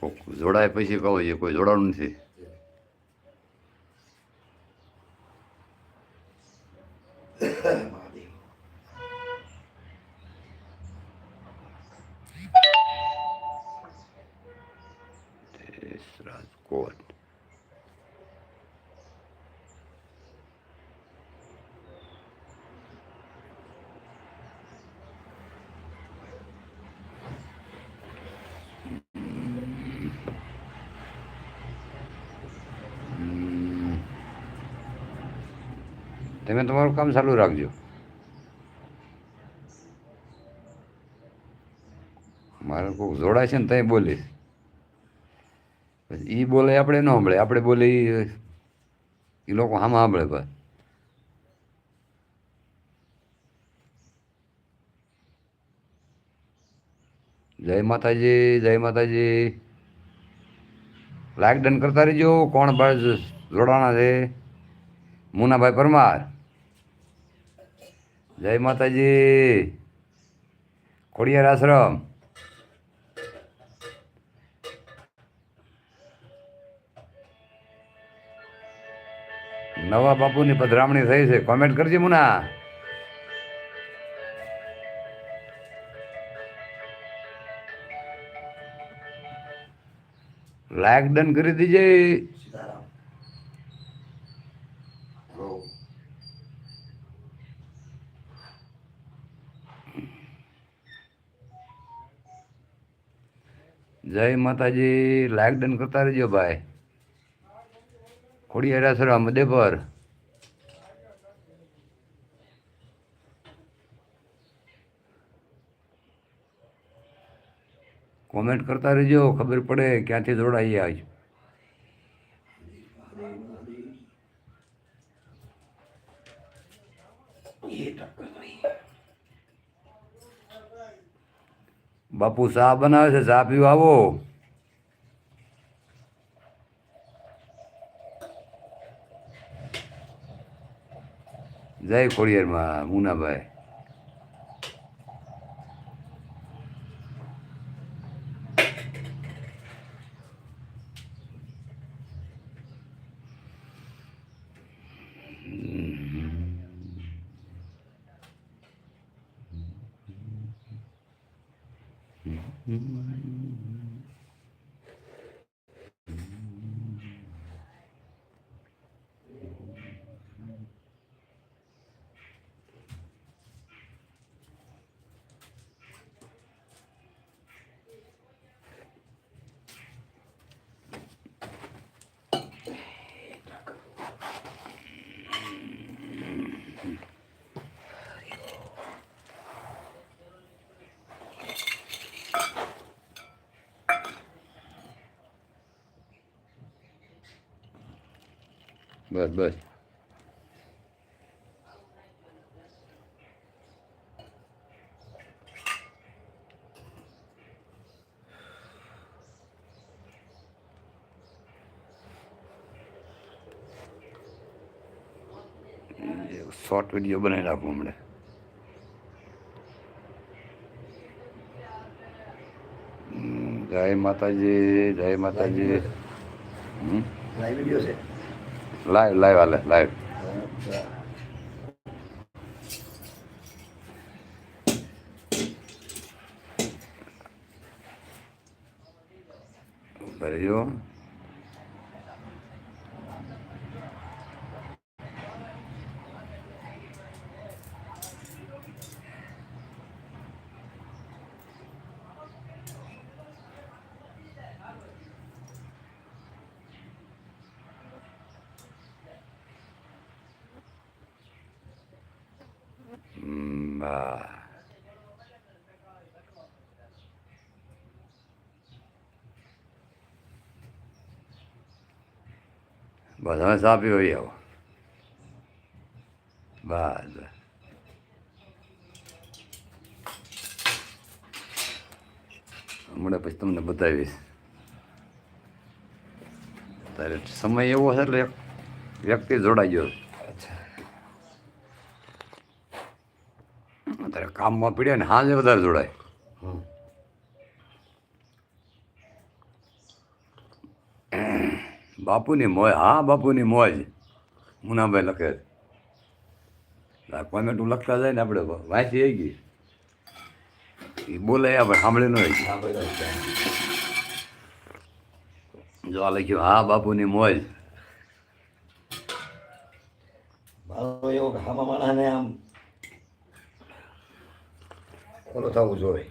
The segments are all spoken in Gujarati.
કોક જોડાય પછી કહો છે કોઈ જોડાણું નથી. તમે તમારું કામ ચાલુ રાખજો. મારે કોઈક જોડાય છે ને તઈ બોલીશ એ બોલે આપણે ન સાંભળે. આપણે બોલે એ લોકો આમાં સાંભળે ભાઈ જય માતાજી જય માતાજી. લાઈક ડન કરતા રહેજો. કોણ ભાઈ જોડાણા છે? મુનાભાઈ પરમાર. જય માતાજી. ખોડિયાર આશ્રમ. નવા બાપુની પધરામણી થઈ છે. કોમેન્ટ કરજે મુના. લાઈક ડન કરી દીજે સીતારામ હો જય માતાજી, લાઈક ડન કરતા રહેજો ભાઈ. ખોડિયાર મધ્ય મદેપર કોમેન્ટ કરતા રહેજો, ખબર પડે ક્યાંથી જોડાઈએ આજ. એ બાપુ ચા બનાવે છે ચા પીવા આવો જય ખોડિયારમાં મુનાભાઈ. 嗯 બસ બસ શોર્ટ વીડિયો બનાવી રાખું હમણાં હમ, જય માતાજી જય માતાજી. લાઈવ લાઈવ હાલે લાઈવ અચ્છા. બા બસ હવે ચા પીવો આવો બસ બસ. હમણાં પછી તમને બતાવીશ તારે સમય એવો છે એટલે વ્યક્તિ જોડાઈ કામમાં પીડ્યા ને હાજે વધારે જોડાય. બાપુની મોજ હા બાપુની મોજ. મુનાભાઈ લખે કોમેન્ટું લખતા જાય ને આપણે વાંચી આવી ગઈ. એ બોલે આપણે સાંભળી ન. જો આ લખ્યું હા બાપુની મોજ. મારો એવો હામા માણાને આમ ઓલો થવું જોઈએ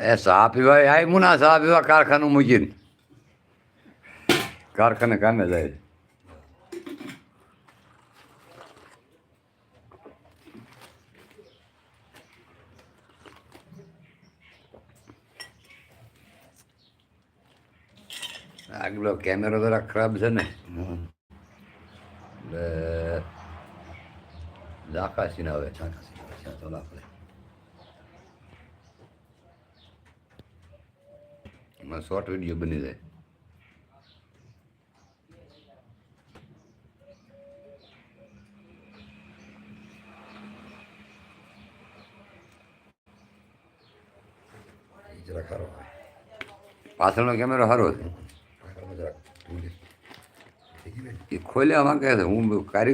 એ ચા પીવા આય મુના ચા પીવા કારખાનું મૂકીને. કારખાને કામે જાય છે. આગલો કેમેરો જરા ખરાબ છે ને એટલે જાકાશી ના આવે જાકાશી ના તો આપણે એમાં શોર્ટ વીડિયો બની જાય ઈ જરા ખરો પાછળનો કેમેરો સારો છે જરાક? એ ખોલ્યા માં કહે છે હું કારી